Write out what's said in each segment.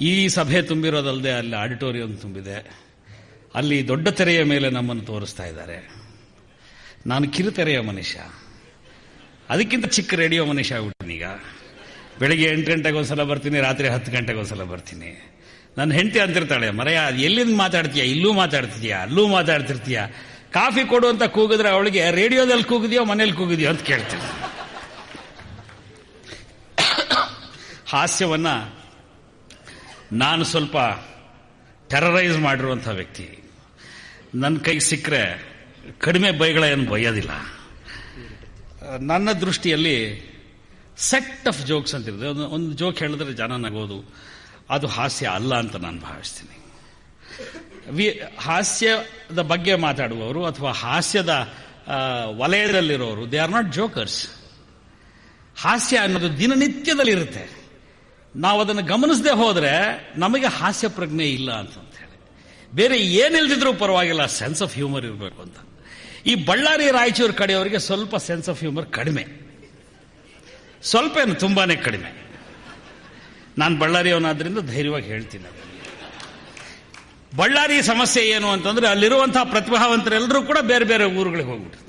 ಈ ಸಭೆ ತುಂಬಿರೋದಲ್ಲದೆ ಅಲ್ಲಿ ಆಡಿಟೋರಿಯಂ ತುಂಬಿದೆ. ಅಲ್ಲಿ ದೊಡ್ಡ ತೆರೆಯ ಮೇಲೆ ನಮ್ಮನ್ನು ತೋರಿಸ್ತಾ ಇದ್ದಾರೆ. ನಾನು ಕಿರುತೆರೆಯ ಮನುಷ್ಯ. ಅದಕ್ಕಿಂತ ಚಿಕ್ಕ ರೇಡಿಯೋ ಮನುಷ್ಯ ಆಗ್ಬಿಟ್ಟಿನಿ ಈಗ. ಬೆಳಿಗ್ಗೆ ಎಂಟು ಗಂಟೆಗೆ ಒಂದ್ಸಲ ಬರ್ತೀನಿ, ರಾತ್ರಿ ಹತ್ತು ಗಂಟೆಗೆ ಒಂದ್ಸಲ ಬರ್ತೀನಿ. ನನ್ನ ಹೆಂಡತಿ ಅಂತಿರ್ತಾಳೆ ಮರೆಯ ಎಲ್ಲಿಂದ ಮಾತಾಡ್ತೀಯಾ? ಇಲ್ಲೂ ಮಾತಾಡ್ತಿದ್ಯಾ? ಅಲ್ಲೂ ಮಾತಾಡ್ತಿರ್ತೀಯ? ಕಾಫಿ ಕೊಡು ಅಂತ ಕೂಗಿದ್ರೆ ಅವಳಿಗೆ, ರೇಡಿಯೋದಲ್ಲಿ ಕೂಗಿದ್ಯೋ, ಮನೇಲಿ ಕೂಗಿದ್ಯೋ ಅಂತ ಕೇಳ್ತೀನಿ. ಹಾಸ್ಯವನ್ನ ನಾನು ಸ್ವಲ್ಪ ಟೆರರೈಸ್ ಮಾಡಿರುವಂಥ ವ್ಯಕ್ತಿ. ನನ್ನ ಕೈಗೆ ಸಿಕ್ಕರೆ ಕಡಿಮೆ ಬೈಗಳ ಏನು ಬೈಯೋದಿಲ್ಲ ನನ್ನ ದೃಷ್ಟಿಯಲ್ಲಿ ಸೆಟ್ ಆಫ್ ಜೋಕ್ಸ್ ಅಂತಿರೋದು ಒಂದು ಒಂದು ಜೋಕ್ ಹೇಳಿದ್ರೆ ಜನ ನಗೋದು. ಅದು ಹಾಸ್ಯ ಅಲ್ಲ ಅಂತ ನಾನು ಭಾವಿಸ್ತೀನಿ. ವಿ, ಹಾಸ್ಯದ ಬಗ್ಗೆ ಮಾತಾಡುವವರು ಅಥವಾ ಹಾಸ್ಯದ ವಲಯದಲ್ಲಿರೋರು ದೇ ಆರ್ ನಾಟ್ ಜೋಕರ್ಸ್ ಹಾಸ್ಯ ಅನ್ನೋದು ದಿನನಿತ್ಯದಲ್ಲಿರುತ್ತೆ. ನಾವು ಅದನ್ನು ಗಮನಿಸದೆ ಹೋದರೆ ನಮಗೆ ಹಾಸ್ಯ ಪ್ರಜ್ಞೆ ಇಲ್ಲ ಅಂತ ಹೇಳಿ. ಬೇರೆ ಏನಿಲ್ದಿದ್ರೂ ಪರವಾಗಿಲ್ಲ ಸೆನ್ಸ್ ಆಫ್ ಹ್ಯೂಮರ್ ಇರಬೇಕು ಅಂತ. ಈ ಬಳ್ಳಾರಿ ರಾಯಚೂರು ಕಡೆಯವರಿಗೆ ಸ್ವಲ್ಪ ಸೆನ್ಸ್ ಆಫ್ ಹ್ಯೂಮರ್ ಕಡಿಮೆ. ಸ್ವಲ್ಪ ಏನು ತುಂಬಾನೇ ಕಡಿಮೆ. ನಾನು ಬಳ್ಳಾರಿಯವನಾದ್ರಿಂದ ಧೈರ್ಯವಾಗಿ ಹೇಳ್ತೀನಿ. ಬಳ್ಳಾರಿ ಸಮಸ್ಯೆ ಏನು ಅಂತಂದ್ರೆ ಅಲ್ಲಿರುವಂತಹ ಪ್ರತಿಭಾವಂತರೆಲ್ಲರೂ ಕೂಡ ಬೇರೆ ಬೇರೆ ಊರುಗಳಿಗೆ ಹೋಗ್ಬಿಟ್ಟಿರ್ತಾರೆ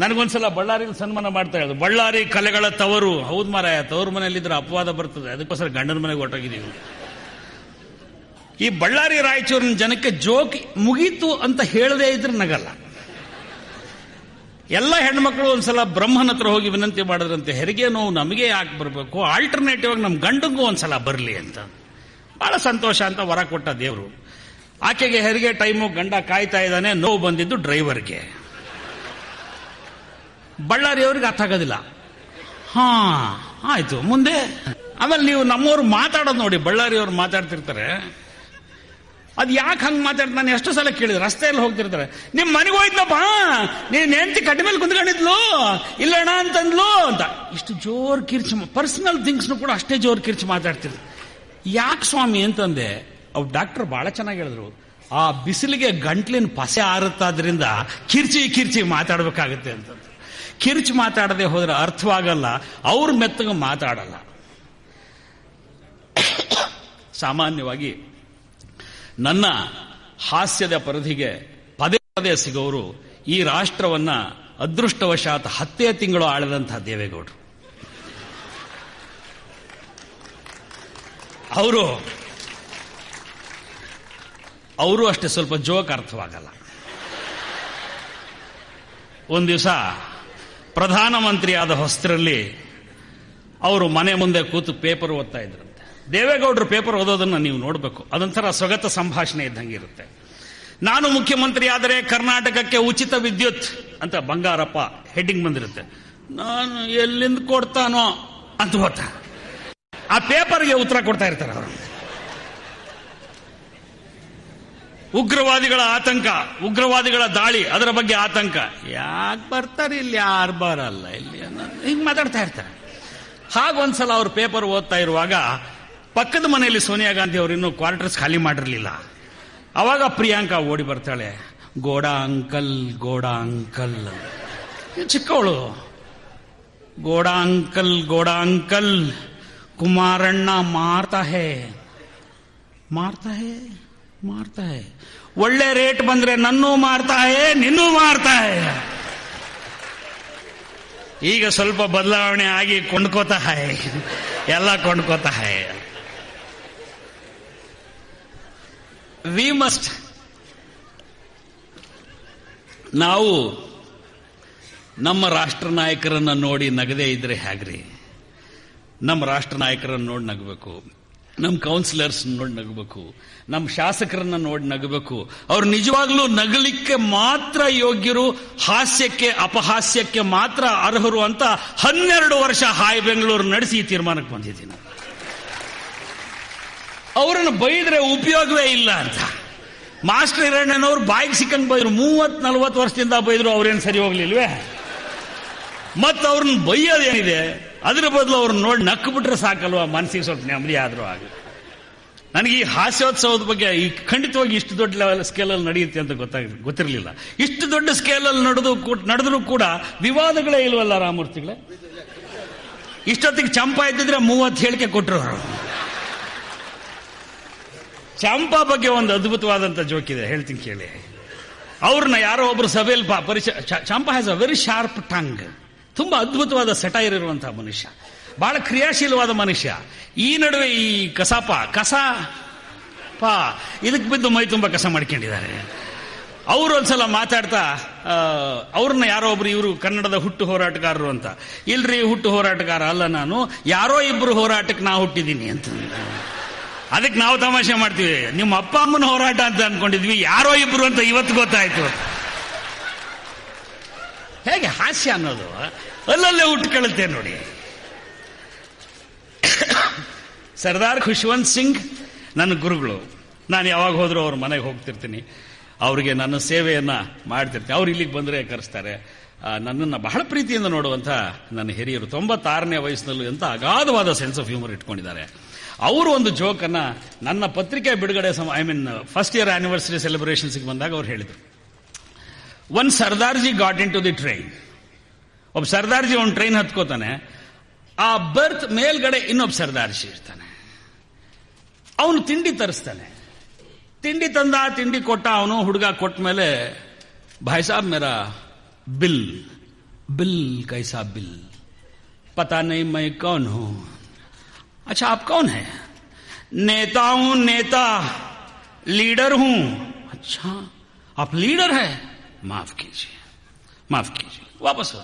ನನಗೊಂದ್ಸಲ ಬಳ್ಳಾರಿಲಿ ಸನ್ಮಾನ ಮಾಡ್ತಾ ಇರೋದು. ಬಳ್ಳಾರಿ ಕಲೆಗಳ ತವರು. ಹೌದು ಮಾರಾಯ, ತವರು ಮನೆಯಲ್ಲಿದ್ರೆ ಅಪವಾದ ಬರ್ತದೆ. ಅದಕ್ಕೋಸ್ಕರ ಗಂಡನ ಮನೆಗೆ ಹೊಟ್ಟೋಗಿದ್ದೀವಿ ಈ ಬಳ್ಳಾರಿ ರಾಯಚೂರಿನ ಜನಕ್ಕೆ ಜೋಕ್ ಮುಗೀತು ಅಂತ ಹೇಳದೇ ಇದ್ರೆ ನಗಲ್ಲ. ಎಲ್ಲ ಹೆಣ್ಮಕ್ಳು ಒಂದ್ಸಲ ಬ್ರಹ್ಮನ ಹತ್ರ ಹೋಗಿ ವಿನಂತಿ ಮಾಡಿದ್ರಂತೆ, ಹೆರಿಗೆ ನೋವು ನಮಗೆ ಯಾಕೆ ಬರಬೇಕು? ಆಲ್ಟರ್ನೇಟಿವ್ ಆಗಿ ನಮ್ಮ ಗಂಡಂಗೂ ಒಂದ್ಸಲ ಬರಲಿ ಅಂತ. ಬಹಳ ಸಂತೋಷ ಅಂತ ವರ ಕೊಟ್ಟ ದೇವರು. ಆಕೆಗೆ ಹೆರಿಗೆ ಟೈಮು ಗಂಡ ಕಾಯ್ತಾ ಇದ್ದಾನೆ. ನೋವು ಬಂದಿದ್ದು ಡ್ರೈವರ್ಗೆ ಬಳ್ಳಾರಿಯವ್ರಿಗೆ ಅರ್ಥ ಆಗೋದಿಲ್ಲ. ಹಾ, ಆಯ್ತು. ಮುಂದೆ, ಆಮೇಲೆ ನೀವು ನಮ್ಮವ್ರು ಮಾತಾಡೋದು ನೋಡಿ ಬಳ್ಳಾರಿಯವ್ರು ಮಾತಾಡ್ತಿರ್ತಾರೆ. ಅದು ಯಾಕೆ ಹಂಗೆ ಮಾತಾಡ್ತಾರೆ ನಾನು ಎಷ್ಟು ಸಲ ಕೇಳಿದ್ರು ರಸ್ತೆಯಲ್ಲಿ ಹೋಗ್ತಿರ್ತಾರೆ. ನಿಮ್ಮ ಮನೆಗೆ ಹೋಯ್ತಪ್ಪ ನೀನು ಹೆಂಡತಿ ಕಟ್ಟಿ ಮೇಲೆ ಕುಂತ್ಕೊಂಡಿದ್ಲು, ಇಲ್ಲಣ್ಣ ಅಂತಂದ್ಲು ಅಂತ. ಇಷ್ಟು ಜೋರು ಕಿರ್ಚಿ, ಪರ್ಸನಲ್ ಥಿಂಗ್ಸ್ನು ಕೂಡ ಅಷ್ಟೇ ಜೋರು ಕಿರ್ಚಿ ಮಾತಾಡ್ತಿದ್ರು ಯಾಕೆ ಸ್ವಾಮಿ ಅಂತಂದೆ, ಅವ್ ಡಾಕ್ಟರ್ ಬಹಳ ಚೆನ್ನಾಗಿ ಹೇಳಿದ್ರು. ಆ ಬಿಸಿಲಿಗೆ ಗಂಟ್ಲಿನ ಪಸೆ ಆರುತ್ತಾದ್ರಿಂದ ಕಿರ್ಚಿ ಕಿರ್ಚಿ ಮಾತಾಡಬೇಕಾಗುತ್ತೆ ಅಂತ ಕಿರ್ಚಿ ಮಾತಾಡದೆ ಹೋದ್ರೆ ಅರ್ಥವಾಗಲ್ಲ, ಅವ್ರ ಮೆತ್ತಗೆ ಮಾತಾಡಲ್ಲ. ಸಾಮಾನ್ಯವಾಗಿ ನನ್ನ ಹಾಸ್ಯದ ಪರಿಧಿಗೆ ಪದೇ ಪದೇ ಸಿಗೋರು ಈ ರಾಷ್ಟ್ರವನ್ನ ಅದೃಷ್ಟವಶಾತ್ ಹತ್ತೇ ತಿಂಗಳು ಆಳದಂತಹ ದೇವೇಗೌಡರು. ಅವರು ಅವರು ಅಷ್ಟೇ ಸ್ವಲ್ಪ ಜೋಕ್ ಅರ್ಥವಾಗಲ್ಲ ಒಂದು ದಿವಸ ಪ್ರಧಾನಮಂತ್ರಿ ಆದ ಹೊಸ್ತರಲ್ಲಿ ಅವರು ಮನೆ ಮುಂದೆ ಕೂತು ಪೇಪರ್ ಓದ್ತಾ ಇದ್ರಂತೆ. ದೇವೇಗೌಡರು ಪೇಪರ್ ಓದೋದನ್ನ ನೀವು ನೋಡಬೇಕು. ಅದೊಂಥರ ಸ್ವಗತ ಸಂಭಾಷಣೆ ಇದ್ದಂಗೆ ಇರುತ್ತೆ. ನಾನು ಮುಖ್ಯಮಂತ್ರಿ ಆದರೆ ಕರ್ನಾಟಕಕ್ಕೆ ಉಚಿತ ವಿದ್ಯುತ್ ಅಂತ ಬಂಗಾರಪ್ಪ ಹೆಡ್ಡಿಂಗ್ ಬಂದಿರುತ್ತೆ. ನಾನು ಎಲ್ಲಿಂದ ಕೊಡ್ತಾನೋ ಅಂತ ಗೊತ್ತಾ? ಆ ಪೇಪರ್ಗೆ ಉತ್ತರ ಕೊಡ್ತಾ ಇರ್ತಾರೆ ಅವರು. ಉಗ್ರವಾದಿಗಳ ಆತಂಕ, ಉಗ್ರವಾದಿಗಳ ದಾಳಿ, ಅದರ ಬಗ್ಗೆ ಆತಂಕ. ಯಾಕೆ ಬರ್ತಾರೆ ಇಲ್ಲಿ? ಯಾರು ಬರಲ್ಲ ಇಲ್ಲಿ ಹಿಂಗೆ ಮಾತಾಡ್ತಾ ಇರ್ತಾರೆ. ಹಾಗೊಂದ್ಸಲ ಅವ್ರು ಪೇಪರ್ ಓದ್ತಾ ಇರುವಾಗ ಪಕ್ಕದ ಮನೆಯಲ್ಲಿ ಸೋನಿಯಾ ಗಾಂಧಿ ಅವರು ಇನ್ನೂ ಕ್ವಾರ್ಟರ್ಸ್ ಖಾಲಿ ಮಾಡಿರಲಿಲ್ಲ. ಅವಾಗ ಪ್ರಿಯಾಂಕಾ ಓಡಿ ಬರ್ತಾಳೆ. ಗೋಡಾ ಅಂಕಲ್ ಗೋಡಾ ಅಂಕಲ್. ಚಿಕ್ಕವಳು. ಗೋಡಾ ಅಂಕಲ್ ಗೋಡಾ ಅಂಕಲ್. ಕುಮಾರಣ್ಣ ಮಾರ್ತಾ ಹೇ. ಮಾರ್ತಾ ಹೇ. ಮಾರ್ತಾ ಒಳ್ಳೆ ರೇಟ್ ಬಂದ್ರೆ ನನ್ನೂ ಮಾರ್ತಾ ಹೇ ನಿನ್ನೂ ಮಾರ್ತಾ ಈಗ ಸ್ವಲ್ಪ ಬದಲಾವಣೆ ಆಗಿ ಕೊಂಡ್ಕೋತ ಹೇ ಎಲ್ಲ ಕೊಂಡ್ಕೋತ ಹೇ ವಿ ಮಸ್ಟ್ ನಾವು ನಮ್ಮ ರಾಷ್ಟ್ರ ನಾಯಕರನ್ನು ನೋಡಿ ನಗದೇ ಇದ್ರೆ ಹೇಗ್ರಿ ನಮ್ಮ ರಾಷ್ಟ್ರ ನಾಯಕರನ್ನು ನೋಡಿ ನಗಬೇಕು. ನಮ್ಮ ಕೌನ್ಸಿಲರ್ಸ್ ನೋಡಿ ನಗಬೇಕು ನಮ್ಮ ಶಾಸಕರನ್ನ ನೋಡಿ ನಗಬೇಕು. ಅವ್ರು ನಿಜವಾಗ್ಲೂ ನಗಲಿಕ್ಕೆ ಮಾತ್ರ ಯೋಗ್ಯರು, ಹಾಸ್ಯಕ್ಕೆ, ಅಪಹಾಸ್ಯಕ್ಕೆ ಮಾತ್ರ ಅರ್ಹರು ಅಂತ ಹನ್ನೆರಡು ವರ್ಷ ಹಾಯ್ ಬೆಂಗಳೂರು ನಡೆಸಿ ಈ ತೀರ್ಮಾನಕ್ಕೆ ಬಂದಿದ್ದೀನಿ. ಅವರನ್ನು ಬೈದ್ರೆ ಉಪಯೋಗವೇ ಇಲ್ಲ ಅಂತ. ಮಾಸ್ಟರ್ ಹಿರಣ್ಣನವ್ರು ಬಾಯಿಗೆ ಸಿಕ್ಕಂಗೆ ಬೈದ್ರು ಮೂವತ್ ನಲ್ವತ್ತು ವರ್ಷದಿಂದ ಬೈದ್ರು ಅವ್ರೇನು ಸರಿ ಹೋಗ್ಲಿಲ್ವೇ? ಮತ್ತು ಅವ್ರನ್ನ ಬೈಯೋದೇನಿದೆ? ಅದ್ರ ಬದಲು ಅವ್ರನ್ನ ನೋಡಿ ನಕ್ಕು ಬಿಟ್ರೆ ಸಾಕಲ್ವ ಮನಸ್ಸಿಗೆ ಸ್ವಲ್ಪ ನೆಮ್ಮದಿ ಆದರೂ ಆಗ ನನಗೆ ಈ ಹಾಸ್ಯೋತ್ಸವದ ಬಗ್ಗೆ ಈ ಖಂಡಿತವಾಗಿ ಇಷ್ಟು ದೊಡ್ಡ ಲೆವೆಲ್ ಸ್ಕೇಲಲ್ಲಿ ನಡೆಯುತ್ತೆ ಅಂತ ಗೊತ್ತಾಗ ಗೊತ್ತಿರಲಿಲ್ಲ. ಇಷ್ಟು ದೊಡ್ಡ ಸ್ಕೇಲಲ್ಲಿ ನಡೆದು ನಡೆದ್ರೂ ಕೂಡ ವಿವಾದಗಳೇ ಇಲ್ವಲ್ಲ ರಾಮೂರ್ತಿಗಳೇ ಇಷ್ಟೊತ್ತಿಗೆ ಚಂಪಾ ಇದ್ದಿದ್ರೆ ಮೂವತ್ತು ಹೇಳಿಕೆ ಕೊಟ್ಟರು ಅವರು ಚಂಪಾ ಬಗ್ಗೆ ಒಂದು ಅದ್ಭುತವಾದಂಥ ಇದೆ, ಹೇಳ್ತೀನಿ ಕೇಳಿ. ಅವ್ರನ್ನ ಯಾರೋ ಒಬ್ರು ಸಭೆಯಲ್ಲಿ ಪರಿಚಯ Champa has a very sharp tongue ತುಂಬಾ ಅದ್ಭುತವಾದ ಸೆಟೈರ್ ಇರುವಂತಹ ಮನುಷ್ಯ. ಬಹಳ ಕ್ರಿಯಾಶೀಲವಾದ ಮನುಷ್ಯ. ಈ ನಡುವೆ ಈ ಕಸಾಪ, ಕಸ, ಪಾ ಇದಕ್ಕೆ ಬಿದ್ದು ಮೈ ತುಂಬ ಕಸ ಮಾಡ್ಕೊಂಡಿದ್ದಾರೆ. ಅವರು ಒಂದ್ಸಲ ಮಾತಾಡ್ತಾ ಅವ್ರನ್ನ ಯಾರೋ ಒಬ್ರು ಇವರು ಕನ್ನಡದ ಹುಟ್ಟು ಹೋರಾಟಗಾರರು ಅಂತ. ಇಲ್ರಿ, ಹುಟ್ಟು ಹೋರಾಟಗಾರ ಅಲ್ಲ ನಾನು. ಯಾರೋ ಇಬ್ರು ಹೋರಾಟಕ್ಕೆ ನಾ ಹುಟ್ಟಿದ್ದೀನಿ ಅಂತ. ಅದಕ್ಕೆ ನಾವು ತಮಾಷೆ ಮಾಡ್ತೀವಿ. ನಿಮ್ಮ ಅಪ್ಪ ಅಮ್ಮನ ಹೋರಾಟ ಅಂತ ಅನ್ಕೊಂಡಿದ್ವಿ. ಯಾರೋ ಇಬ್ರು ಅಂತ ಇವತ್ತು ಗೊತ್ತಾಯ್ತು. ಹೇಗೆ ಹಾಸ್ಯ ಅನ್ನೋದು? ಅಲ್ಲಲ್ಲೇ ಉಟ್ಕೊಳ್ಳುತ್ತೆ ನೋಡಿ. ಸರ್ದಾರ್ ಖುಷ್ವಂತ್ ಸಿಂಗ್, ನನ್ನ ಗುರುಗಳು, ನಾನು ಯಾವಾಗ ಹೋದ್ರೂ ಅವ್ರ ಮನೆಗೆ ಹೋಗ್ತಿರ್ತೀನಿ. ಅವರಿಗೆ ನನ್ನ ಸೇವೆಯನ್ನ ಮಾಡ್ತಿರ್ತೀನಿ. ಅವ್ರು ಇಲ್ಲಿಗೆ ಬಂದರೆ ಕರೆಸ್ತಾರೆ. ನನ್ನನ್ನ ಬಹಳ ಪ್ರೀತಿಯಿಂದ ನೋಡುವಂಥ ನನ್ನ ಹಿರಿಯರು, ತೊಂಬತ್ತಾರನೇ ವಯಸ್ಸಿನಲ್ಲೂ ಎಂಥ ಅಗಾಧವಾದ ಸೆನ್ಸ್ ಆಫ್ ಹ್ಯೂಮರ್ ಇಟ್ಕೊಂಡಿದ್ದಾರೆ. ಅವರು ಒಂದು ಜೋಕನ್ನ ನನ್ನ ಪತ್ರಿಕೆ ಬಿಡುಗಡೆ ಸಮ I mean first year anniversary ಸೆಲೆಬ್ರೇಷನ್ಸ್ಗೆ ಬಂದಾಗ ಅವ್ರು ಹೇಳಿದರು. one Sardarji got in to the train ಒಬ್ಬ ಸರ್ದಾರ್ಜಿ ಒಂದು ಟ್ರೈನ್ ಹತ್ಕೋತಾನೆ ಆ ಬರ್ತ್ ಮೇಲ್ಗಡೆ ಇನ್ನೊಬ್ಬ ಸರ್ದಾರ್ಜಿ ಇರ್ತಾನೆ ಅವನು ತಿಂಡಿ ತರಿಸ್ತಾನೆ ತಿಂಡಿ ತಂದ ತಿಂಡಿ ಕೊಟ್ಟ ಅವನು ಹುಡುಗ ಕೊಟ್ಟ ಮೇಲೆ ಭಾಯ್ ಸಾಬ್ ಮೇರಾ ಬಿಲ್ ಬಿಲ್ ಕೈಸಾ ಬಿಲ್ पता नहीं मैं कौन हूं अच्छा आप कौन है नेता हूं नेता लीडर हूं अच्छा आप लीडर है ಮಾಫ್ ಕೀಜಿಯೆ ಮಾಫ್ ಕೀಜಿಯೆ ವಾಪಸ್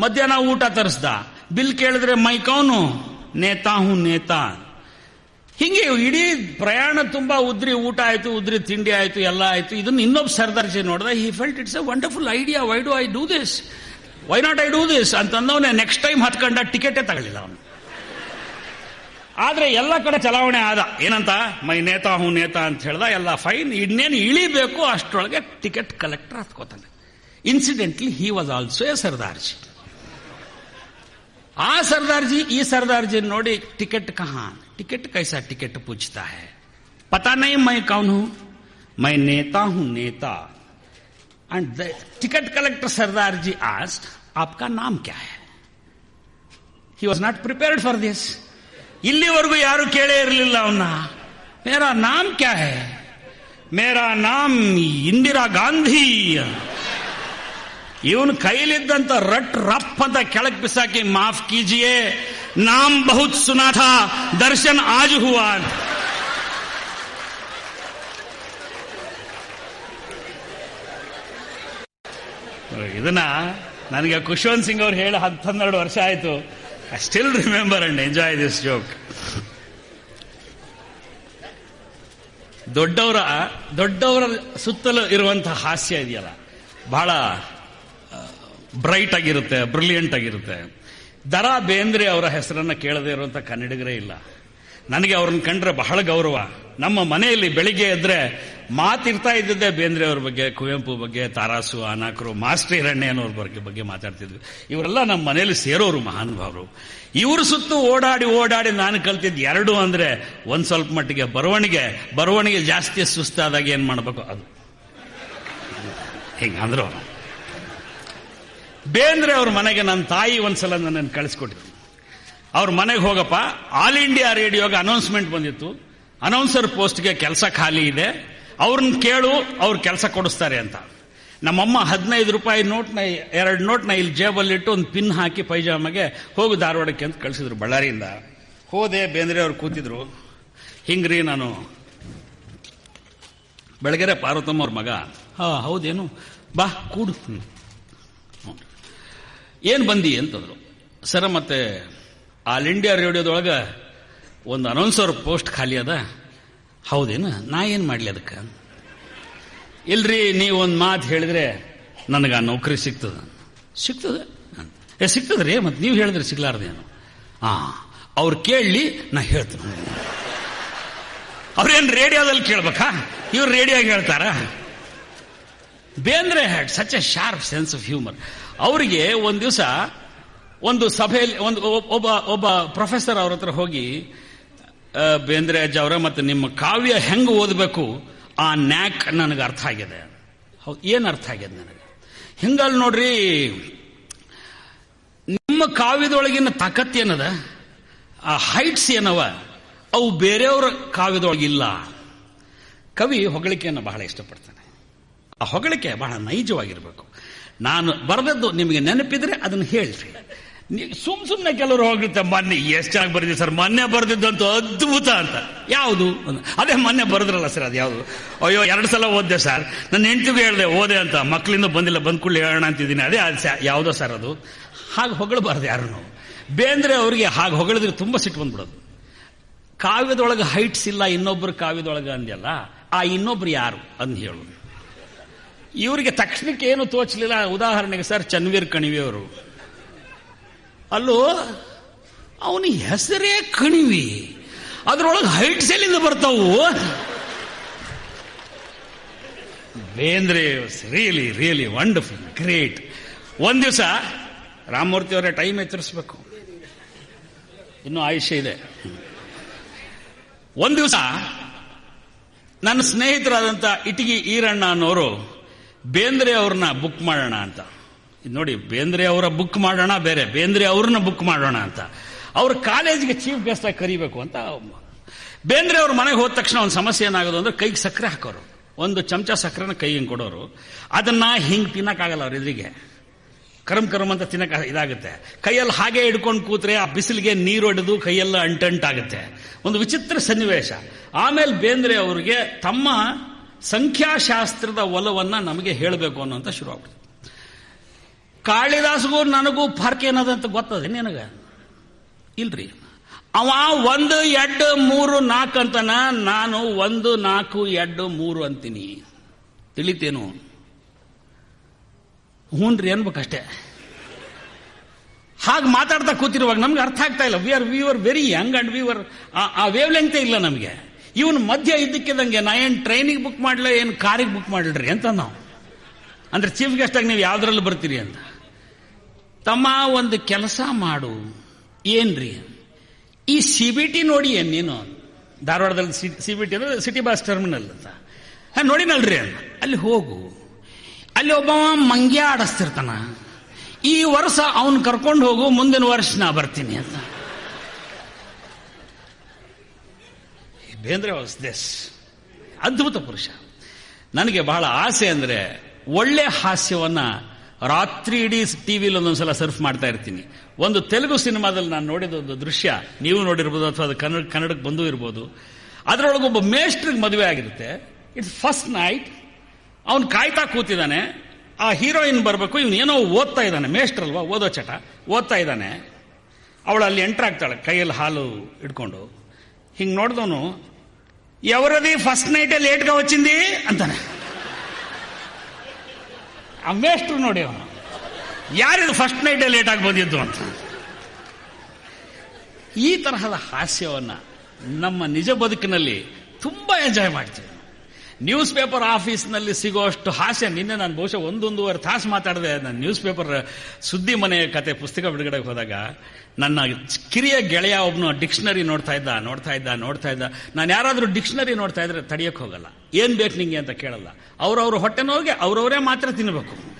ಮಧ್ಯಾಹ್ನ ಊಟ ತರಿಸ್ದ. ಬಿಲ್ ಕೇಳಿದ್ರೆ ಮೈಕವನು ನೇತಾ ಹೂ ನೇತಾ. ಹಿಂಗೆ ಇಡೀ ಪ್ರಯಾಣ ತುಂಬ ಉದ್ರಿ ಊಟ ಆಯಿತು, ಉದ್ರಿ ತಿಂಡಿ ಆಯಿತು, ಎಲ್ಲ ಆಯಿತು. ಇದನ್ನ ಇನ್ನೊಬ್ಬ ಸರ್ದರ್ಜಿ ನೋಡಿದೆ he felt it's a wonderful idea why do I do this why not I do this ಅಂತಂದವನೇ next time ಹತ್ಕೊಂಡ ಟಿಕೆಟೇ ತಗೊಳ್ಳಿಲ್ಲ ಅವನು. ಆದ್ರೆ ಎಲ್ಲ ಕಡೆ ಚಲಾವಣೆ ಆದ ಏನಂತ ಮೈ ನೇತಾ ಹೂ ನೇತಾ ಅಂತ ಹೇಳ್ದ ಎಲ್ಲ ಫೈನ್ ಇನ್ನೇನು ಇಳಿಬೇಕು ಅಷ್ಟರೊಳಗೆ ticket collector ಹತ್ಕೋತಾನೆ incidentally he was also a Sardarji ಆ ಸರ್ದಾರ್ಜಿ ಈ ಸರ್ದಾರ್ಜಿ ನೋಡಿ ಟಿಕೆಟ್ ಕಹಾ टिकट कैसा टिकट पूछता है पता नहीं मैं कौन हूं मैं नेता हूं नेता and the ticket collector Sardar ji asked आपका नाम क्या है he was not prepared for this ಇಲ್ಲಿವರೆಗೂ ಯಾರು ಕೇಳೇ ಇರಲಿಲ್ಲ ಅವನ್ನ ಮೇರಾ ನಾಮ್ ಕ್ಯಾ ಹೇ? ಮೇರಾ ನಾಮ್ ಇಂದಿರಾ ಗಾಂಧಿ. ಇವನು ಕೈಲಿದ್ದಂತ ರಟ್ ರಫ್ ಅಂತ ಕೆಳಗ್ ಬಿಸಾಕಿ ಮಾಫ್ ಕೀಜಿಯೇ. ನಾಮ್ ಬಹುತ್ ಸುನಾಥ ದರ್ಶನ್ ಆಜ್ ಹುವಾ ಇದನ್ನ ನನಗೆ ಖುಷ್ವಂತ್ ಸಿಂಗ್ ಅವ್ರು ಹೇಳಿ ಹತ್ತು ಹನ್ನೆರಡು ವರ್ಷ ಆಯ್ತು. I still remember and enjoy this joke ದೊಡ್ಡವರ ದೊಡ್ಡವರ ಸುತ್ತಲೂ ಇರುವಂತಹ ಹಾಸ್ಯ ಇದೆಯಲ್ಲ? ಬಹಳ ಬ್ರೈಟ್ ಆಗಿರುತ್ತೆ ಬ್ರಿಲಿಯಂಟ್ ಆಗಿರುತ್ತೆ. ದರಾ ಬೇಂದ್ರೆ ಅವರ ಹೆಸರನ್ನ ಕೇಳದೇ ಇರುವಂತ ಕನ್ನಡಿಗರೇ ಇಲ್ಲ. ನನಗೆ ಅವ್ರನ್ನ ಕಂಡ್ರೆ ಬಹಳ ಗೌರವ. ನಮ್ಮ ಮನೆಯಲ್ಲಿ ಬೆಳಿಗ್ಗೆ ಎದ್ರೆ ಮಾತಿರ್ತಾ ಇದ್ದಿದ್ದೆ ಬೇಂದ್ರೆ ಅವ್ರ ಬಗ್ಗೆ, ಕುವೆಂಪು ಬಗ್ಗೆ, ತಾರಾಸು, ಅನಾಕರು, ಮಾಸ್ಟರ್ ಅನ್ನೋರ ಬಗ್ಗೆ ಬಗ್ಗೆ ಮಾತಾಡ್ತಿದ್ವಿ. ಇವರೆಲ್ಲ ನಮ್ಮ ಮನೆಯಲ್ಲಿ ಸೇರೋರು ಮಹಾನುಭಾವರು. ಇವರು ಸುತ್ತು ಓಡಾಡಿ ಓಡಾಡಿ ನಾನು ಕಲ್ತಿದ್ದು ಎರಡು ಅಂದ್ರೆ ಒಂದ್ ಸ್ವಲ್ಪ ಮಟ್ಟಿಗೆ ಬರವಣಿಗೆ ಬರವಣಿಗೆ ಜಾಸ್ತಿ ಸುಸ್ತಾದಾಗ ಏನ್ ಮಾಡ್ಬೇಕು ಅದು. ಹಿಂಗಂದ್ರು ಬೇಂದ್ರೆ ಅವ್ರ ಮನೆಗೆ ನನ್ನ ತಾಯಿ ಒಂದ್ಸಲ ನನ್ನನ್ನು ಕಳಿಸ್ಕೊಟ್ಟಿದ್ರು. ಅವ್ರ ಮನೆಗೆ ಹೋಗಪ್ಪ. ಆಲ್ ಇಂಡಿಯಾ ರೇಡಿಯೋಗೆ ಅನೌನ್ಸ್ಮೆಂಟ್ ಬಂದಿತ್ತು. ಅನೌನ್ಸರ್ ಪೋಸ್ಟ್ಗೆ ಕೆಲಸ ಖಾಲಿ ಇದೆ. ಅವ್ರನ್ನ ಕೇಳು, ಅವ್ರು ಕೆಲಸ ಕೊಡಿಸ್ತಾರೆ ಅಂತ. ನಮ್ಮಮ್ಮ ಹದಿನೈದು ರೂಪಾಯಿ ನೋಟ್ನ, ಎರಡು ನೋಟ್ನ ಇಲ್ಲಿ ಜೇಬಲ್ಲಿಟ್ಟು ಒಂದು ಪಿನ್ ಹಾಕಿ ಪೈಜಾಮಗೆ ಹೋಗು ಧಾರವಾಡಕ್ಕೆ ಅಂತ ಕಳಿಸಿದ್ರು ಬಳ್ಳಾರಿಯಿಂದ. ಹೋದೆ ಬೇಂದ್ರೆ ಅವ್ರು ಕೂತಿದ್ರು. ಹಿಂಗ್ರಿ ನಾನು. ಬೆಳಗೆರೆ ಪಾರ್ವತಮ್ಮ ಅವ್ರ ಮಗ. ಹಾ, ಹೌದೇನು? ಬಾ, ಕೂಡು. ಏನು ಬಂದಿ ಅಂತಂದ್ರು. ಸರ, ಮತ್ತೆ ಆಲ್ ಇಂಡಿಯಾ ರೇಡಿಯೋದೊಳಗೆ ಒಂದು ಅನೌನ್ಸರ್ ಪೋಸ್ಟ್ ಖಾಲಿ ಅದ. ಹೌದೇನು? ನಾ ಏನು ಮಾಡಲಿ ಅದಕ್ಕೆ? ಇಲ್ರಿ, ನೀವು ಒಂದು ಮಾತು ಹೇಳಿದ್ರೆ ನನಗೆ ಆ ನೌಕರಿ ಸಿಗ್ತದ. ಸಿಗ್ತದೆ? ಏ, ಸಿಗ್ತದ್ರಿ ಮತ್ತೆ ನೀವು ಹೇಳಿದ್ರೆ ಸಿಗ್ಲಾರ್ದೇನು? ಹಾಂ ಅವ್ರು ಕೇಳಲಿ, ನಾ ಹೇಳ್ತೀನಿ. ಅವ್ರೇನು ರೇಡಿಯೋದಲ್ಲಿ ಕೇಳ್ಬೇಕಾ? ಇವ್ರು ರೇಡಿಯೋಗೆ ಹೇಳ್ತಾರ? Bendre had such a sharp sense of humour. ಅವರಿಗೆ ಒಂದು ದಿವಸ ಒಂದು ಸಭೆಯಲ್ಲಿ, ಒಂದು ಒಬ್ಬ ಒಬ್ಬ ಪ್ರೊಫೆಸರ್ ಅವ್ರ ಹತ್ರ ಹೋಗಿ ಬೇಂದ್ರೆ ಅಜ್ಜ ಅವರ, ಮತ್ತೆ ನಿಮ್ಮ ಕಾವ್ಯ ಹೆಂಗೆ ಓದಬೇಕು? ಆ ನ್ಯಾಕ್ ನನಗೆ ಅರ್ಥ ಆಗಿದೆ. ಹೌದು ಏನು ಅರ್ಥ ಆಗಿದೆ ನನಗೆ? ಹಿಂಗಲ್ಲಿ ನೋಡ್ರಿ, ನಿಮ್ಮ ಕಾವ್ಯದೊಳಗಿನ ತಾಕತ್ತೇನದ ಆ ಹೈಟ್ಸ್ ಏನವ? ಅವು ಬೇರೆಯವರ ಕಾವ್ಯದೊಳಗಿಲ್ಲ. ಕವಿ ಹೊಗಳಿಕೆಯನ್ನು ಬಹಳ ಇಷ್ಟಪಡ್ತಾನೆ. ಆ ಹೊಗಳಿಕೆ ಬಹಳ ನೈಜವಾಗಿರಬೇಕು. ನಾನು ಬರೆದದ್ದು ನಿಮಗೆ ನೆನಪಿದ್ರೆ ಅದನ್ನು ಹೇಳ್ರಿ. ಸುಮ್ ಸುಮ್ಮನೆ ಕೆಲವರು ಹೋಗಿರ್ತಾರೆ ಮೊನ್ನೆ ಎಷ್ಟು ಚೆನ್ನಾಗಿ ಬರೆದಿ ಸರ್, ಮೊನ್ನೆ ಬರೆದಿದ್ದಂತೂ ಅದ್ಭುತ ಅಂತ. ಯಾವುದು? ಅದೇ ಮೊನ್ನೆ ಬರೆದ್ರಲ್ಲ ಸರ್ ಅದು ಯಾವುದು ಅಯ್ಯೋ, ಎರಡು ಸಲ ಓದ್ದೆ ಸರ್. ನನ್ನ ಹೆಂಡತಿಗೂ ಹೇಳಿದೆ, ಓದೆ ಅಂತ ಮಕ್ಕಳಿಂದ ಬಂದಿಲ್ಲ, ಬಂದ್ ಕೂಡಲೇ ಹೇಳೋಣ ಅಂತಿದ್ದೀನಿ. ಅದೇ ಅದು ಯಾವುದೋ ಸರ್ ಅದು. ಹಾಗೆ ಹೊಗಳಬಾರ್ದು ಯಾರನ್ನು. ಬೇಂದ್ರೆ ಅವರಿಗೆ ಹಾಗೆ ಹೊಗಳಿದ್ರೆ ತುಂಬ ಸಿಟ್ಟು ಬಂದ್ಬಿಡೋದು. ಕಾವ್ಯದೊಳಗೆ ಹೈಟ್ಸ್ ಇಲ್ಲ ಇನ್ನೊಬ್ಬರು ಕಾವ್ಯದೊಳಗೆ ಅಂದ್ಯಲ್ಲ, ಆ ಇನ್ನೊಬ್ರು ಯಾರು ಅಂದ್ ಹೇಳೋದು ಇವರಿಗೆ ತಕ್ಷಣಕ್ಕೆ ಏನು ತೋಚಲಿಲ್ಲ. ಉದಾಹರಣೆಗೆ ಸರ್, ಚನ್ವೀರ್ ಕಣಿವೆ ಅವರು ಅಲ್ಲೂ, ಅವನ ಹೆಸರೇ ಕಣಿವಿ. ಅದ್ರೊಳಗೆ ಹೈಟ್ಸ್ ಎಲ್ಲಿಂದ ಬರ್ತಾವು? Bendre really really wonderful great ಒಂದ್ ದಿವಸ ರಾಮಮೂರ್ತಿ ಅವರೇ ಟೈಮ್ ಎಚ್ಚರಿಸ್ಬೇಕು. ಇನ್ನೂ ಆಯುಷ್ಯ ಇದೆ. ಒಂದ್ ದಿವಸ ನನ್ನ ಸ್ನೇಹಿತರಾದಂಥ ಇಟಗಿ ಈರಣ್ಣ ಅನ್ನೋರು ಬೇಂದ್ರೆ ಅವ್ರನ್ನ ಬುಕ್ ಮಾಡೋಣ ಅಂತ. ನೋಡಿ, ಬೇಂದ್ರೆ ಅವರ ಬುಕ್ ಮಾಡೋಣ, ಬೇರೆ. ಬೇಂದ್ರೆ ಅವ್ರನ್ನ ಬುಕ್ ಮಾಡೋಣ ಅಂತ. ಅವ್ರ ಕಾಲೇಜಿಗೆ ಚೀಫ್ ಗೆಸ್ಟ್ ಆಗಿ ಕರಿಬೇಕು ಅಂತ ಬೇಂದ್ರೆ ಅವ್ರ ಮನೆಗೆ ಹೋದ ತಕ್ಷಣ ಒಂದು ಸಮಸ್ಯೆ ಏನಾಗೋದು ಅಂದ್ರೆ ಕೈಗೆ ಸಕ್ಕರೆ ಹಾಕೋರು. ಒಂದು ಚಮಚ ಸಕ್ಕರೆನ ಕೈ ಹಿಂಗೆ ಕೊಡೋರು. ಅದನ್ನ ಹಿಂಗೆ ತಿನ್ನಕ್ಕಾಗಲ್ಲ ಅವ್ರ ಎದುರಿಗೆ. ಕರಮ್ ಕರಮ್ ಅಂತ ತಿನ್ನಕ ಇದಾಗುತ್ತೆ. ಕೈಯಲ್ಲಿ ಹಾಗೆ ಹಿಡ್ಕೊಂಡು ಕೂತ್ರೆ ಆ ಬಿಸಿಲಿಗೆ ನೀರು ಹೊಡೆದು ಕೈಯೆಲ್ಲ ಅಂಟಂಟಾಗುತ್ತೆ ಒಂದು ವಿಚಿತ್ರ ಸನ್ನಿವೇಶ. ಆಮೇಲೆ ಬೇಂದ್ರೆ ಅವರಿಗೆ ತಮ್ಮ ಸಂಖ್ಯಾಶಾಸ್ತ್ರದ ಒಲವನ್ನ ನಮಗೆ ಹೇಳಬೇಕು ಅನ್ನೋಂತ ಶುರು ಆಗ್ಬಿಡ್ತು ಕಾಳಿದಾಸ್ಗೂ ನನಗೂ ಫರ್ಕ್ ಏನದಂತ ಗೊತ್ತದೆ ನಿನಗೆ? ಇಲ್ರಿ. ಅವ ಒಂದು ಎರಡು ಮೂರು, ನಾಲ್ಕು ಅಂತನ, ನಾನು ಒಂದು, ನಾಲ್ಕು ಎರಡು ಮೂರು ಅಂತೀನಿ. ತಿಳಿತೇನು? ಹ್ಞೂನ್ರಿ ಅನ್ಬೇಕಷ್ಟೇ. ಹಾಗೆ ಮಾತಾಡ್ತಾ ಕೂತಿರುವಾಗ ನಮ್ಗೆ ಅರ್ಥ ಆಗ್ತಾ ಇಲ್ಲ. We are we are very young and we are a wave ಲೆಂಗ್ತೇ ಇಲ್ಲ ನಮಗೆ. ಇವನು ಮಧ್ಯ ಇದ್ದಕ್ಕಿದಂಗೆ ನಾ ಏನು ಟ್ರೈನಿಗೆ ಬುಕ್ ಮಾಡಲ, ಏನು ಕಾರಿಗೆ ಬುಕ್ ಮಾಡಲ್ರಿ ಅಂತ ನಾವು. ಅಂದ್ರೆ ಚೀಫ್ ಗೆಸ್ಟ್ ಆಗಿ ನೀವು ಯಾವ್ದ್ರಲ್ಲಿ ಬರ್ತೀರಿ ಅಂತ. ತಮ್ಮ ಒಂದು ಕೆಲಸ ಮಾಡು. ಏನ್ರಿ? ಈ ಸಿ ಬಿ ಟಿ ನೋಡಿ ಏನ್ ನೀನು? ಧಾರವಾಡದಲ್ಲಿ ಸಿ ಬಿ ಟಿ ಅಂದ್ರೆ ಸಿಟಿ ಬಸ್ ಟರ್ಮಿನಲ್ ಅಂತ. ಹಾ ನೋಡಿನಲ್ರಿ ಅಲ್ಲಿ ಹೋಗು. ಅಲ್ಲಿ ಒಬ್ಬ ಮಂಗ್ಯ ಆಡಿಸ್ತಿರ್ತಾನ. ಈ ವರ್ಷ ಅವನ್ ಕರ್ಕೊಂಡು ಹೋಗು ಮುಂದಿನ ವರ್ಷ ನಾ ಬರ್ತೀನಿ ಅಂತ. ಬೇಂದ್ರೆ ವಾಸ್ ದಿಸ್ ಅದ್ಭುತ ಪುರುಷ. ನನಗೆ ಬಹಳ ಆಸೆ ಅಂದ್ರೆ ಒಳ್ಳೆ ಹಾಸ್ಯವನ್ನ ರಾತ್ರಿ ಇಡೀ ಟಿ ವಿಲಿ ಒಂದೊಂದ್ಸಲ ಸರ್ಫ್ ಮಾಡ್ತಾ ಇರ್ತೀನಿ. ಒಂದು ತೆಲುಗು ಸಿನಿಮಾದಲ್ಲಿ ನಾನು ನೋಡಿದ ಒಂದು ದೃಶ್ಯ, ನೀವು ನೋಡಿರ್ಬೋದು ಅಥವಾ ಅದು ಕನ್ನಡ, ಕನ್ನಡಕ್ಕೆ ಬಂದೂ ಇರ್ಬೋದು. ಅದರೊಳಗೊಬ್ಬ ಮೇಸ್ಟ್ರಿಗೆ ಮದುವೆ ಆಗಿರುತ್ತೆ. ಇಟ್ಸ್ ಫಸ್ಟ್ ನೈಟ್ ಅವನು ಕಾಯ್ತಾ ಕೂತಿದ್ದಾನೆ. ಆ ಹೀರೋಯಿನ್ ಬರಬೇಕು, ಇವನು ಏನೋ ಓದ್ತಾ ಇದ್ದಾನೆ. ಮೇಸ್ಟ್ರಲ್ವಾ ಓದೋ ಚಟ. ಓದ್ತಾ ಇದ್ದಾನೆ. ಅವಳು ಅಲ್ಲಿ ಎಂಟ್ರ್ ಆಗ್ತಾಳೆ, ಕೈಯಲ್ಲಿ ಹಾಲು ಇಟ್ಕೊಂಡು ಹಿಂಗೆ ನೋಡಿದವನು ಫಸ್ಟ್ ఫస్ట్ ಲೇಟ್ లేట్గా వచ్చింది? ಅಂತಾನೆ. ಆ ಮೇಷ್ಟ್ರು ನೋಡಿ ಅವನು ಯಾರಿದು ಫಸ್ಟ್ ನೈಟ್ ಲೇಟ್ ಆಗಿ ಬಂದಿದ್ದು ಅಂತ. ಈ ತರಹದ ಹಾಸ್ಯವನ್ನು ನಮ್ಮ ನಿಜ ಬದುಕಿನಲ್ಲಿ ತುಂಬ ಎಂಜಾಯ್ ಮಾಡ್ತೀವಿ. ನ್ಯೂಸ್ ಪೇಪರ್ ಆಫೀಸ್ನಲ್ಲಿ ಸಿಗೋಷ್ಟು ಹಾಸ್ಯ. ನಿನ್ನೆ ನಾನು ಬಹುಶಃ ಒಂದೊಂದೂವರೆ ತಾಸು ಮಾತಾಡಿದೆ. ನಾನು ನ್ಯೂಸ್ ಪೇಪರ್ ಸುದ್ದಿ ಮನೆ ಕತೆ, ಪುಸ್ತಕ ಬಿಡುಗಡೆಗೆ ಹೋದಾಗ ನನ್ನ ಕಿರಿಯ ಗೆಳೆಯ ಒಬ್ಬನು ಡಿಕ್ಷನರಿ ನೋಡ್ತಾ ಇದ್ದ ನೋಡ್ತಾ ಇದ್ದ ನೋಡ್ತಾ ಇದ್ದ. ನಾನು ಯಾರಾದರೂ ಡಿಕ್ಷನರಿ ನೋಡ್ತಾ ಇದ್ರೆ ತಡಿಯಕ್ಕೆ ಹೋಗಲ್ಲ. ಏನು ಬೇಕು ನಿಂಗೆ ಅಂತ ಕೇಳಲ್ಲ. ಅವ್ರವ್ರ ಹೊಟ್ಟೆ ನೋವಿಗೆ ಅವ್ರವರೇ ಮಾತ್ರ ತಿನ್ನಬೇಕು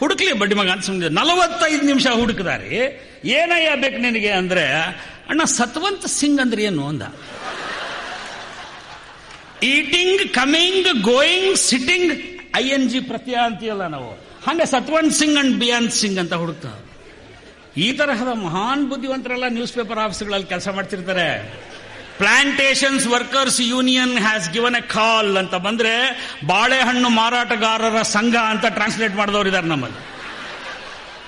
ಹುಡುಕ್ಲಿ ಬಡ್ಡಿ ಮಗ ಅಂತ ಸುಮ್ಮನೆ ನಲವತ್ತೈದು ನಿಮಿಷ ಹುಡುಕಿದಾರಿ. ಏನಯ್ಯ ಬೇಕು ನಿನಗೆ ಅಂದ್ರೆ, ಅಣ್ಣ, ಸತ್ವಂತ ಸಿಂಗ್ ಅಂದ್ರೆ ಏನು? ಅಂದ. Eating coming going sitting I N G ಪ್ರತ್ಯಯ ಅಂತೀಯಲ್ಲ ನಾವು. ಹಂಗೆ ಸತ್ವಂತ್ ಸಿಂಗ್ ಅಂಡ್ ಬಿಯಾನ್ ಸಿಂಗ್ ಅಂತ ಹುಡುಕ್ತಾ. ಈ ತರಹದ ಮಹಾನ್ ಬುದ್ಧಿವಂತರೆಲ್ಲ ನ್ಯೂಸ್ ಪೇಪರ್ ಆಫೀಸ್ಗಳಲ್ಲಿ ಕೆಲಸ ಮಾಡ್ತಿರ್ತಾರೆ. Plantations workers union has given a call ಅಂತ ಬಂದ್ರೆ ಬಾಳೆಹಣ್ಣು ಮಾರಾಟಗಾರರ ಸಂಘ ಅಂತ ಟ್ರಾನ್ಸ್ಲೇಟ್ ಮಾಡಿದವರು ಇದ್ದಾರೆ ನಮ್ಮಲ್ಲಿ.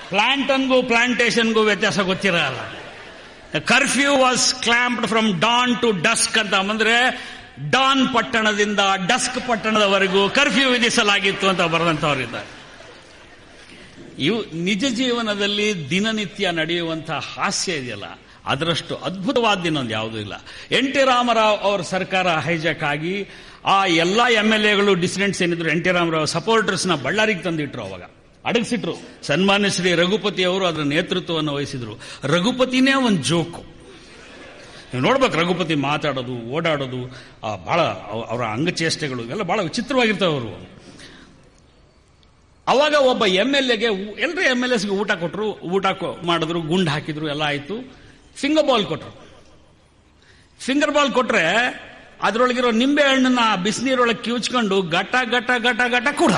ಪ್ಲಾಂಟನ್ಗೂ ಪ್ಲಾಂಟೇಶನ್ಗೂ ವ್ಯತ್ಯಾಸ ಗೊತ್ತಿರಲ್ಲ. Curfew was clamped from dawn to dusk ಅಂತ ಬಂದ್ರೆ ಡಾನ್ ಪಟ್ಟಣದಿಂದ ಡಸ್ಕ್ ಪಟ್ಟಣದವರೆಗೂ ಕರ್ಫ್ಯೂ ವಿಧಿಸಲಾಗಿತ್ತು ಅಂತ ಬರೆದಂತವರಿದ್ದಾರೆ ಇವು ನಿಜ ಜೀವನದಲ್ಲಿ ದಿನನಿತ್ಯ ನಡೆಯುವಂತಹ ಹಾಸ್ಯ ಇದೆಯಲ್ಲ, ಅದರಷ್ಟು ಅದ್ಭುತವಾದ ಇನ್ನೊಂದು ಯಾವುದೂ ಇಲ್ಲ. ಎನ್ ಟಿ ರಾಮರಾವ್ ಅವರ ಸರ್ಕಾರ ಹೈಜಾಕ್ ಆಗಿ ಆ ಎಲ್ಲ ಎಂ ಎಲ್ ಎಗಳು ಡಿಸಿಡೆಂಟ್ಸ್ ಏನಿದ್ರು ಎನ್ ಟಿ ರಾಮರಾವ್ನ ಬಳ್ಳಾರಿಗೆ ತಂದಿಟ್ರು ಅವಾಗ. ಅಡಗಿಸಿಟ್ರು. ಸನ್ಮಾನ್ಯ ಶ್ರೀ ರಘುಪತಿ ಅವರು ಅದರ ನೇತೃತ್ವವನ್ನು ವಹಿಸಿದ್ರು. ರಘುಪತಿನೇ ಒಂದು ಜೋಕು. ನೀವು ನೋಡ್ಬೇಕು ರಘುಪತಿ ಮಾತಾಡೋದು, ಓಡಾಡೋದು ಅವ- ಅವರ ಅಂಗಚೇಷ್ಟೆಗಳು ಇವೆಲ್ಲ ಭಾಳ ವಿಚಿತ್ರವಾಗಿರ್ತವೆ ಅವರು. ಅವಾಗ ಒಬ್ಬ ಎಂ ಎಲ್ ಎಗೆ ಎಲ್ಲರೂ ಎಂ ಎಲ್ ಎಸ್ಗೆ ಊಟ ಕೊಟ್ಟರು ಊಟ ಮಾಡಿದ್ರು, ಗುಂಡು ಹಾಕಿದ್ರು, ಎಲ್ಲ ಆಯಿತು. ಫಿಂಗರ್ ಬಾಲ್ ಕೊಟ್ಟರು ಫಿಂಗರ್ ಬಾಲ್ ಕೊಟ್ರೆ ಅದರೊಳಗಿರೋ ನಿಂಬೆ ಹಣ್ಣನ್ನ ಬಿಸಿನೀರೊಳಗೆ ಕಿವುಚ್ಕೊಂಡು ಗಟ ಗಟ ಗಟ ಘಟ ಕೂಡ.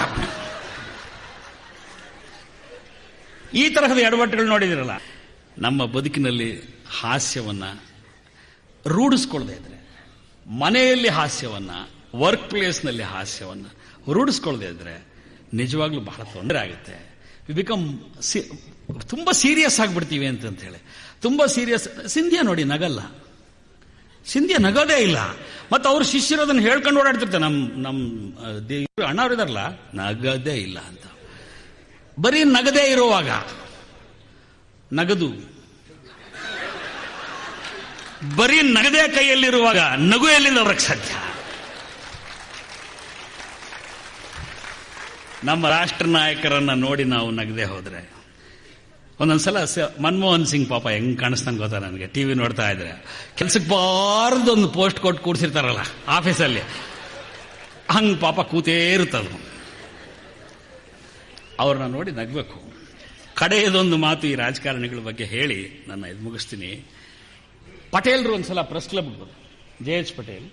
ಈ ತರಹದ ಎಡವಟ್ಟುಗಳು ನೋಡಿದಿರಲ್ಲ. ನಮ್ಮ ಬದುಕಿನಲ್ಲಿ ಹಾಸ್ಯವನ್ನ ರೂಢಿಸ್ಕೊಳ್ದೇ ಇದ್ರೆ, ಮನೆಯಲ್ಲಿ ಹಾಸ್ಯವನ್ನ ವರ್ಕ್ ಪ್ಲೇಸ್ನಲ್ಲಿ ಹಾಸ್ಯವನ್ನ ರೂಢಿಸ್ಕೊಳ್ದೇ ಇದ್ರೆ ನಿಜವಾಗ್ಲೂ ಬಹಳ ತೊಂದರೆ ಆಗುತ್ತೆ. ವಿ ಬಿಕಮ್ ತುಂಬಾ ಸೀರಿಯಸ್ ಆಗಿಬಿಡ್ತೀವಿ ಅಂತ ಹೇಳಿ. ತುಂಬಾ ಸೀರಿಯಸ್ ಸಿಂಧ್ಯಾ ನೋಡಿ ನಗಲ್ಲ. ಸಿಂಧ್ಯಾ ನಗೋದೇ ಇಲ್ಲ. ಮತ್ತೆ ಅವ್ರ ಶಿಷ್ಯರು ಅದನ್ನ ಹೇಳ್ಕೊಂಡು ಓಡಾಡ್ತಿರ್ತಾರೆ. ನಮ್ಮ ನಮ್ ದೇವ್ರು ಅಣ್ಣವ್ರು ಇದಾರಲ್ಲ, ನಗದೇ ಇಲ್ಲ ಅಂತ. ಬರೀ ನಗದೇ ಇರುವಾಗ ನಗದು. ಬರೀ ನಗದೇ ಕೈಯಲ್ಲಿರುವಾಗ ನಗು ಎಲ್ಲಿಂದ ಅವ್ರಿಗೆ ಸಾಧ್ಯ? ನಮ್ಮ ರಾಷ್ಟ್ರ ನಾಯಕರನ್ನ ನೋಡಿ ನಾವು ನಗದೆ ಹೋದ್ರೆ. ಒಂದೊಂದ್ಸಲ ಮನಮೋಹನ್ ಸಿಂಗ್ ಪಾಪ ಹೆಂಗ್ ಕಾಣಿಸ್ತಾನೆ ಗೊತ್ತಾ ನನಗೆ? ಟಿವಿ ನೋಡ್ತಾ ಇದ್ರೆ. ಕೆಲ್ಸಕ್ಕೆ ಬಾರ್ದೊಂದು ಪೋಸ್ಟ್ ಕೊಟ್ಟು ಕೂಡ್ಸಿರ್ತಾರಲ್ಲ ಆಫೀಸಲ್ಲಿ. ಹಂಗ್ ಪಾಪ ಕೂತೇ ಇರುತ್ತದು. ಅವ್ರನ್ನ ನೋಡಿ ನಗಬೇಕು. ಕಡೆಯದೊಂದು ಮಾತು ಈ ರಾಜಕಾರಣಿಗಳ ಬಗ್ಗೆ ಹೇಳಿ, ನನ್ನ ಇದು ಮುಗಿಸ್ತೀನಿ. ಪಟೇಲ್ರು ಒಂದ್ಸಲ press club J H Patel.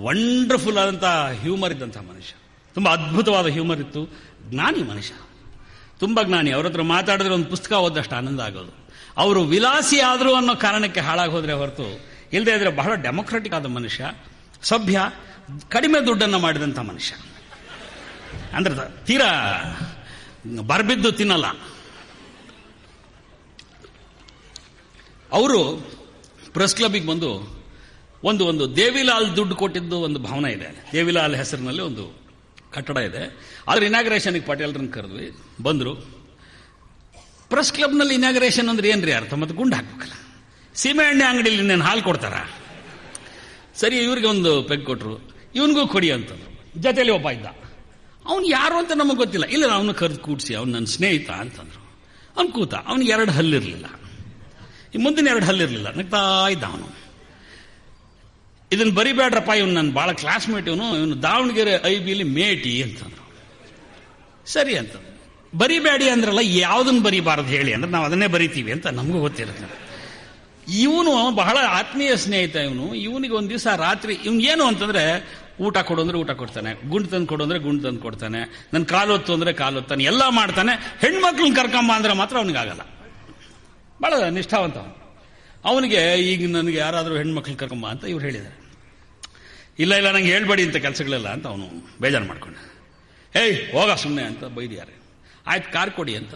Wonderful ಆದಂಥ ಹ್ಯೂಮರ್ ಇದ್ದಂಥ ಮನುಷ್ಯ. ತುಂಬ ಅದ್ಭುತವಾದ ಹ್ಯೂಮರ್ ಇತ್ತು. ಜ್ಞಾನಿ ಮನುಷ್ಯ. ತುಂಬ ಜ್ಞಾನಿ. ಅವ್ರ ಹತ್ರ ಮಾತಾಡಿದ್ರೆ ಒಂದು ಪುಸ್ತಕ ಓದಷ್ಟು ಆನಂದ ಆಗೋದು. ಅವರು ವಿಲಾಸಿ ಆದರೂ ಅನ್ನೋ ಕಾರಣಕ್ಕೆ ಹಾಳಾಗಿ ಹೋದ್ರೆ ಹೊರತು ಇಲ್ಲದೆ ಇದ್ರೆ ಬಹಳ ಡೆಮೊಕ್ರೆಟಿಕ್ ಆದ ಮನುಷ್ಯ, ಸಭ್ಯ, ಕಡಿಮೆ ದುಡ್ಡನ್ನು ಮಾಡಿದಂಥ ಮನುಷ್ಯ. ಅಂದ್ರೆ ತೀರಾ ಬರ್ಬಿದ್ದು ತಿನ್ನಲ್ಲ. ಅವರು ಪ್ರೆಸ್ ಕ್ಲಬ್ಗೆ ಬಂದು ಒಂದು ಒಂದು ದೇವಿಲಾಲ್ ದುಡ್ಡು ಕೊಟ್ಟಿದ್ದು ಒಂದು ಭವನ ಇದೆ. ದೇವಿಲಾಲ್ ಹೆಸರಿನಲ್ಲಿ ಒಂದು ಕಟ್ಟಡ ಇದೆ. ಅದ್ರ ಇನಾಗ್ರೇಷನ್ಗೆ ಪಟೇಲ್ರನ್ನ ಕರೆದ್ವಿ, ಬಂದರು. ಪ್ರೆಸ್ ಕ್ಲಬ್ನಲ್ಲಿ ಇನಾಗ್ರೇಷನ್ ಅಂದ್ರೆ ಏನ್ರಿ ಅರ್ಥ? ಮತ್ತು ಗುಂಡು ಹಾಕ್ಬೇಕಲ್ಲ. ಸೀಮೆ ಎಣ್ಣೆ ಅಂಗಡಿಲಿ ನಾನು ಹಾಲು ಕೊಡ್ತಾರ? ಸರಿ, ಇವ್ರಿಗೆ ಒಂದು ಪೆಗ್ ಕೊಟ್ರು. ಇವನಿಗೂ ಕೊಡಿ ಅಂತಂದ್ರು ಜೊತೆಯಲ್ಲಿ ಒಬ್ಬ ಇದ್ದ. ಅವ್ನು ಯಾರು ಅಂತ ನಮಗೆ ಗೊತ್ತಿಲ್ಲ. ಇಲ್ಲ, ಅವನು ಕರೆದು ಕೂಡಿಸಿ, ಅವ್ನು ನನ್ನ ಸ್ನೇಹಿತ ಅಂತಂದ್ರು. ಅವ್ನು ಕೂತ, ಅವ್ನಿಗೆ ಎರಡು ಹಲ್ಲಿರಲಿಲ್ಲ. ಈ ಮುಂದಿನ ಎರಡು ಹಲ್ಲಿರಲಿಲ್ಲ. ನಗ್ತಾ ಇದ್ದ ಅವನು. ಇದನ್ನ ಬರಿಬೇಡ್ರಪ್ಪ ಇವನು ನನ್ನ ಭಾಳ ಕ್ಲಾಸ್ಮೇಟ್ ಇವನು. ಇವನು ದಾವಣಗೆರೆ ಐ ಬಿಲಿ ಮೇಟಿ ಅಂತಂದ್ರು. ಸರಿ ಅಂತ. ಬರಿಬೇಡಿ ಅಂದ್ರಲ್ಲ ಯಾವುದನ್ನು ಬರಿಬಾರದು ಹೇಳಿ ಅಂದ್ರೆ ನಾವು ಅದನ್ನೇ ಬರಿತೀವಿ ಅಂತ ನಮಗೂ ಗೊತ್ತಿರುತ್ತೆ. ಇವನು ಬಹಳ ಆತ್ಮೀಯ ಸ್ನೇಹಿತ ಇವನು. ಇವನಿಗೆ ಒಂದು ದಿವಸ ರಾತ್ರಿ, ಇವನ್ ಏನು ಅಂತಂದ್ರೆ, ಊಟ ಕೊಡು ಅಂದ್ರೆ ಊಟ ಕೊಡ್ತಾನೆ. ಗುಂಡು ತಂದು ಕೊಡು ಅಂದ್ರೆ ಗುಂಡು ತಂದು ಕೊಡ್ತಾನೆ. ನನ್ನ ಕಾಲೊತ್ತು ಅಂದ್ರೆ ಕಾಲೊತ್ತಾನೆ ಎಲ್ಲ ಮಾಡ್ತಾನೆ. ಹೆಣ್ಮಕ್ಳನ್ನ ಕರ್ಕೊಂಬ ಅಂದ್ರೆ ಮಾತ್ರ ಅವನಿಗಾಗಲ್ಲ. ಬಹಳ ನಿಷ್ಠಾವಂತ ಅವನು ಅವನಿಗೆ ಈಗ ನನಗೆ ಯಾರಾದರೂ ಹೆಣ್ಮಕ್ಳು ಕರ್ಕೊಂಬ ಅಂತ ಇವ್ರು ಹೇಳಿದ್ದಾರೆ. ಇಲ್ಲ ಇಲ್ಲ, ನಂಗೆ ಹೇಳ್ಬೇಡಿ ಅಂತ ಕೆಲಸಗಳೆಲ್ಲ ಅಂತ ಅವನು ಬೇಜಾರು ಮಾಡ್ಕೊಂಡ. ಏಯ್ ಹೋಗ ಸುಮ್ಮನೆ ಅಂತ ಬೈದಿದ್ದಾರೆ. ಆಯ್ತು, ಕಾರ್ ಕೊಡಿ ಅಂತ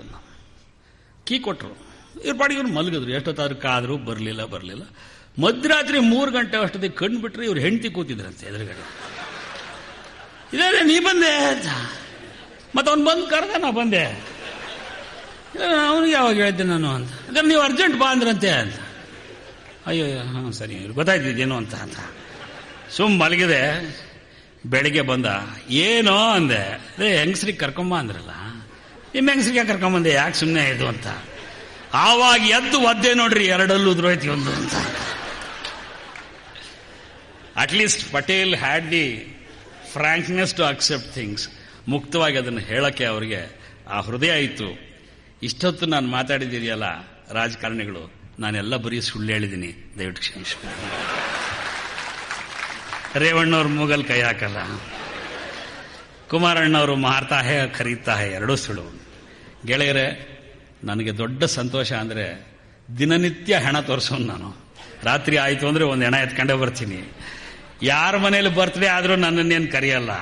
ಕೀ ಕೊಟ್ಟರು ಇವ್ರ ಪಾಡಿ ಇವ್ರು ಮಲಗಿದ್ರು. ಎಷ್ಟೊತ್ತಾದ್ರೂ ಕಾದ್ರು, ಬರಲಿಲ್ಲ ಬರಲಿಲ್ಲ. ಮಧ್ಯರಾತ್ರಿ ಮೂರು ಗಂಟೆ ಅಷ್ಟೊತ್ತಿಗೆ ಕಣ್ಣು ಬಿಟ್ಟರೆ ಇವ್ರು ಹೆಂಡತಿ ಕೂತಿದ್ರಂತೆ ಎದುರುಗಡೆ. ಇದೇ ನೀ ಬಂದೆ ಅಂತ. ಮತ್ತೆ ಅವ್ನು ಬಂದು ಕರೆದ, ನಾ ಬಂದೆ. ಅವನಿಗೆ ಯಾವಾಗ ಹೇಳಿದ್ದೆ ನಾನು ಅಂತ. ಅಂದ್ರೆ ನೀವು ಅರ್ಜೆಂಟ್ ಬಾ ಅಂದ್ರಂತೆ ಅಂತ. ಅಯ್ಯೋ ಹಾಂ ಸರಿ ಗೊತ್ತಾಯ್ತಿದ್ದೇನು ಅಂತ ಅಂತ. ಸುಮ್ ಮಲಗಿದೆ. ಬೆಳಿಗ್ಗೆ ಬಂದ, ಏನೋ ಅಂದೆ. ಅದೇ ಹೆಂಗಸ್ರಿಗೆ ಕರ್ಕೊಂಬ ಅಂದ್ರಲ್ಲ. ನಿಮ್ಮ ಹೆಂಗಸ್ರಿಗೆ ಕರ್ಕೊಂಬಂದೆ ಯಾಕೆ ಸುಮ್ಮನೆ ಇದು ಅಂತ. ಆವಾಗ ಎದ್ದು ಒದ್ದೆ ನೋಡ್ರಿ, ಎರಡಲ್ಲೂ ಉದ್ರೋಯ್ತಿ ಒಂದು ಅಂತ. At least Patel had the frankness to accept things ಮುಕ್ತವಾಗಿ ಅದನ್ನು ಹೇಳಕ್ಕೆ ಅವರಿಗೆ ಆ ಹೃದಯ ಇತ್ತು ಇಷ್ಟೊತ್ತು ನಾನು ಮಾತಾಡಿದ್ದೀರಿಯಲ್ಲ ರಾಜಕಾರಣಿಗಳು, ನಾನೆಲ್ಲ ಬರೀ ಸುಳ್ಳು ಹೇಳಿದ್ದೀನಿ, ದಯವಿಟ್ಟು ಕ್ಷಮಿಸಿ. ರೇವಣ್ಣವ್ರ ಮೂಗಲ್ ಕೈ ಹಾಕಲ್ಲ. ಕುಮಾರಣ್ಣವರು ಮಾರ್ತಾ ಹೇ ಕರೀತಾ ಹೇ ಎರಡೂ ಸುಳ್ಳು. ಗೆಳೆಯರೆ, ನನಗೆ ದೊಡ್ಡ ಸಂತೋಷ ಅಂದರೆ ದಿನನಿತ್ಯ ಹೆಣ ತೋರಿಸೋನು ನಾನು. ರಾತ್ರಿ ಆಯಿತು ಅಂದರೆ ಒಂದು ಹೆಣ ಎತ್ಕೊಂಡೇ ಬರ್ತೀನಿ. ಯಾರ ಮನೇಲಿ ಬರ್ತ್ಡೇ ಆದರೂ ನನ್ನನ್ನೇನು ಕರೆಯಲ್ಲ.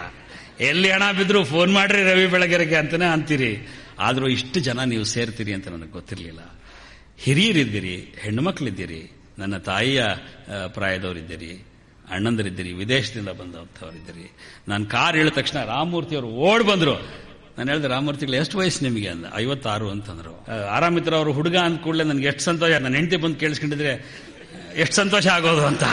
ಎಲ್ಲಿ ಹೆಣ ಬಿದ್ದರೂ ಫೋನ್ ಮಾಡ್ರಿ ರವಿ ಬೆಳಗೆರೆಗೆ ಅಂತಾನೆ ಅಂತೀರಿ. ಆದ್ರೂ ಇಷ್ಟು ಜನ ನೀವು ಸೇರ್ತೀರಿ ಅಂತ ನನಗೆ ಗೊತ್ತಿರಲಿಲ್ಲ. ಹಿರಿಯರಿದ್ದೀರಿ, ಹೆಣ್ಣುಮಕ್ಳಿದ್ದೀರಿ, ನನ್ನ ತಾಯಿಯ ಪ್ರಾಯದವರಿದ್ದೀರಿ, ಅಣ್ಣಂದರಿದ್ದೀರಿ, ವಿದೇಶದಿಂದ ಬಂದಂಥವರಿದ್ದೀರಿ ನಾನು ಕಾರ್ ಹೇಳಿದ ತಕ್ಷಣ ರಾಮಮೂರ್ತಿ ಅವರು ಓಡ್ ಬಂದರು. ನಾನು ಹೇಳಿದೆ, ರಾಮಮೂರ್ತಿಗಳು, ಎಷ್ಟು ವಯಸ್ಸು ನಿಮಗೆ? ಅಂದ. ಐವತ್ತಾರು ಅಂತಂದರು. ಆರಾಮಿತ್ರ ಅವರು ಹುಡುಗ ಅಂದ ಕೂಡಲೇ ನನಗೆ ಎಷ್ಟು ಸಂತೋಷ, ನನ್ನ ಹೆಂಡತಿ ಬಂದು ಕೇಳಿಸ್ಕೊಂಡಿದ್ರೆ, ಎಷ್ಟು ಸಂತೋಷ ಆಗೋದು ಅಂತ.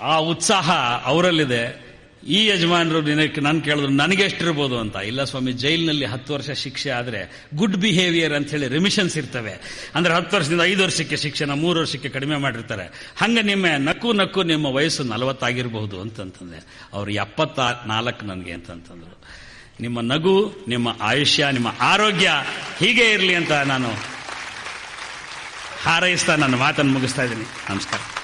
ಆ ಉತ್ಸಾಹ ಅವರಲ್ಲಿದೆ. ಈ ಯಜಮಾನರು ನಿನಗೆ ನಾನು ಕೇಳಿದ್ರು, ನನಗೆ ಎಷ್ಟಿರ್ಬೋದು ಅಂತ. ಇಲ್ಲ ಸ್ವಾಮಿ, ಜೈಲಿನಲ್ಲಿ ಹತ್ತು ವರ್ಷ ಶಿಕ್ಷೆ ಆದರೆ ಗುಡ್ ಬಿಹೇವಿಯರ್ ಅಂತ ಹೇಳಿ ರಿಮಿಷನ್ಸ್ ಇರ್ತವೆ. ಅಂದ್ರೆ ಹತ್ತು ವರ್ಷದಿಂದ ಐದು ವರ್ಷಕ್ಕೆ ಶಿಕ್ಷೆನ ಮೂರು ವರ್ಷಕ್ಕೆ ಕಡಿಮೆ ಮಾಡಿರ್ತಾರೆ. ಹಂಗೆ ನಿಮ್ಮ ನಕ್ಕು ನಕ್ಕು ನಿಮ್ಮ ವಯಸ್ಸು ನಲವತ್ತಾಗಿರಬಹುದು ಅಂತಂತಂದೆ. ಅವ್ರು ಎಪ್ಪತ್ತ ನಾಲ್ಕು ನನಗೆ ಅಂತಂತಂದ್ರು. ನಿಮ್ಮ ನಗು, ನಿಮ್ಮ ಆಯುಷ್ಯ, ನಿಮ್ಮ ಆರೋಗ್ಯ ಹೀಗೆ ಇರಲಿ ಅಂತ ನಾನು ಹಾರೈಸ್ತಾ ನನ್ನ ಮಾತನ್ನು ಮುಗಿಸ್ತಾ ಇದ್ದೀನಿ. ನಮಸ್ಕಾರ.